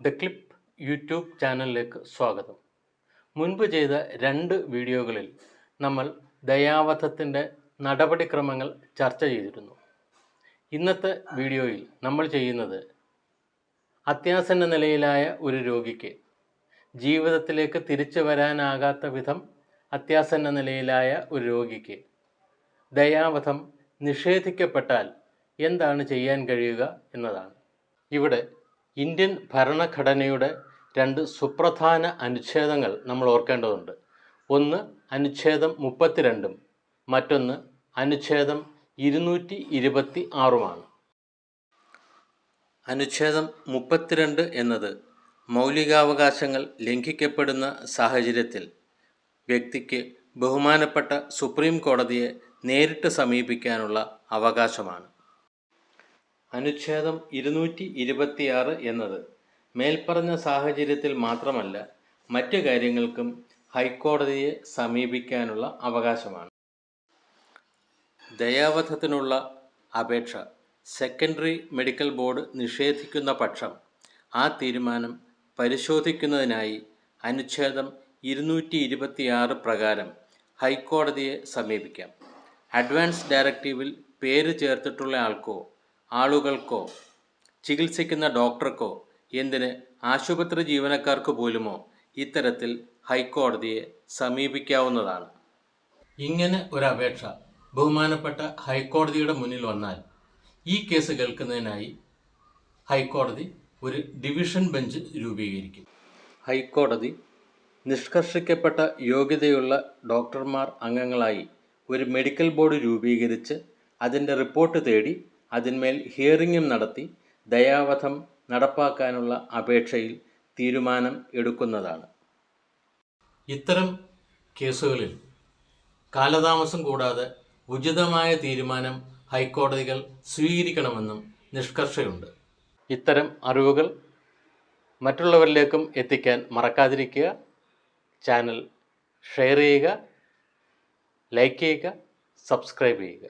The clip YouTube ചാനലിലേക്ക് സ്വാഗതം. മുൻപ് ചെയ്ത രണ്ട് വീഡിയോകളിൽ നമ്മൾ ദയാവധത്തിന്റെ നടപടിക്രമങ്ങൾ ചർച്ച ചെയ്തിരുന്നു. ഇന്നത്തെ വീഡിയോയിൽ നമ്മൾ ചെയ്യുന്നത് അത്യാസന്ന നിലയിലായ ഒരു രോഗിക്ക് ജീവിതത്തിലേക്ക് തിരിച്ചു വരാനാകാത്ത വിധം അത്യാസന്ന നിലയിലായ ഒരു രോഗിക്ക് ദയാവധം നിഷേധിക്കപ്പെട്ടാൽ എന്താണ് ചെയ്യാൻ കഴിയുക എന്നതാണ്. ഇവിടെ ഇന്ത്യൻ ഭരണഘടനയുടെ രണ്ട് സുപ്രധാന അനുച്ഛേദങ്ങൾ നമ്മൾ ഓർക്കേണ്ടതുണ്ട്. ഒന്ന് അനുച്ഛേദം മുപ്പത്തിരണ്ടും മറ്റൊന്ന് അനുച്ഛേദം ഇരുന്നൂറ്റി ഇരുപത്തി ആറുമാണ് അനുച്ഛേദം മുപ്പത്തിരണ്ട് എന്നത് മൗലികാവകാശങ്ങൾ ലംഘിക്കപ്പെടുന്ന സാഹചര്യത്തിൽ വ്യക്തിക്ക് ബഹുമാനപ്പെട്ട സുപ്രീം കോടതിയെ നേരിട്ട് സമീപിക്കാനുള്ള അവകാശമാണ്. അനുച്ഛേദം ഇരുന്നൂറ്റി ഇരുപത്തിയാറ് എന്നത് മേൽപ്പറഞ്ഞ സാഹചര്യത്തിൽ മാത്രമല്ല മറ്റു കാര്യങ്ങൾക്കും ഹൈക്കോടതിയെ സമീപിക്കാനുള്ള അവകാശമാണ്. ദയാവധത്തിനുള്ള അപേക്ഷ സെക്കൻഡറി മെഡിക്കൽ ബോർഡ് നിഷേധിക്കുന്ന പക്ഷം ആ തീരുമാനം പരിശോധിക്കുന്നതിനായി അനുച്ഛേദം ഇരുന്നൂറ്റി ഇരുപത്തിയാറ് പ്രകാരം ഹൈക്കോടതിയെ സമീപിക്കാം. അഡ്വാൻസ് ഡയറക്റ്റീവിൽ പേര് ചേർത്തിട്ടുള്ള ആൾക്കോ ആളുകൾക്കോ ചികിത്സിക്കുന്ന ഡോക്ടർക്കോ എന്തിന് ആശുപത്രി ജീവനക്കാർക്ക് പോലുമോ ഇത്തരത്തിൽ ഹൈക്കോടതിയെ സമീപിക്കാവുന്നതാണ്. ഇങ്ങനെ ഒരു അപേക്ഷ ബഹുമാനപ്പെട്ട ഹൈക്കോടതിയുടെ മുന്നിൽ വന്നാൽ ഈ കേസ് കേൾക്കുന്നതിനായി ഹൈക്കോടതി ഒരു ഡിവിഷൻ ബെഞ്ച് രൂപീകരിക്കും. ഹൈക്കോടതി നിഷ്കർഷിക്കപ്പെട്ട യോഗ്യതയുള്ള ഡോക്ടർമാർ അംഗങ്ങളായി ഒരു മെഡിക്കൽ ബോർഡ് രൂപീകരിച്ച് അതിന്റെ റിപ്പോർട്ട് തേടി അതിന്മേൽ ഹിയറിങ്ങും നടത്തി ദയാവധം നടപ്പാക്കാനുള്ള അപേക്ഷയിൽ തീരുമാനം എടുക്കുന്നതാണ്. ഇത്തരം കേസുകളിൽ കാലതാമസം കൂടാതെ ഉചിതമായ തീരുമാനം ഹൈക്കോടതികൾ സ്വീകരിക്കണമെന്നും നിഷ്കർഷയുണ്ട്. ഇത്തരം അറിവുകൾ മറ്റുള്ളവരിലേക്കും എത്തിക്കാൻ മറക്കാതിരിക്കുക. ചാനൽ ഷെയർ ചെയ്യുക ലൈക്ക് ചെയ്യുക സബ്സ്ക്രൈബ് ചെയ്യുക.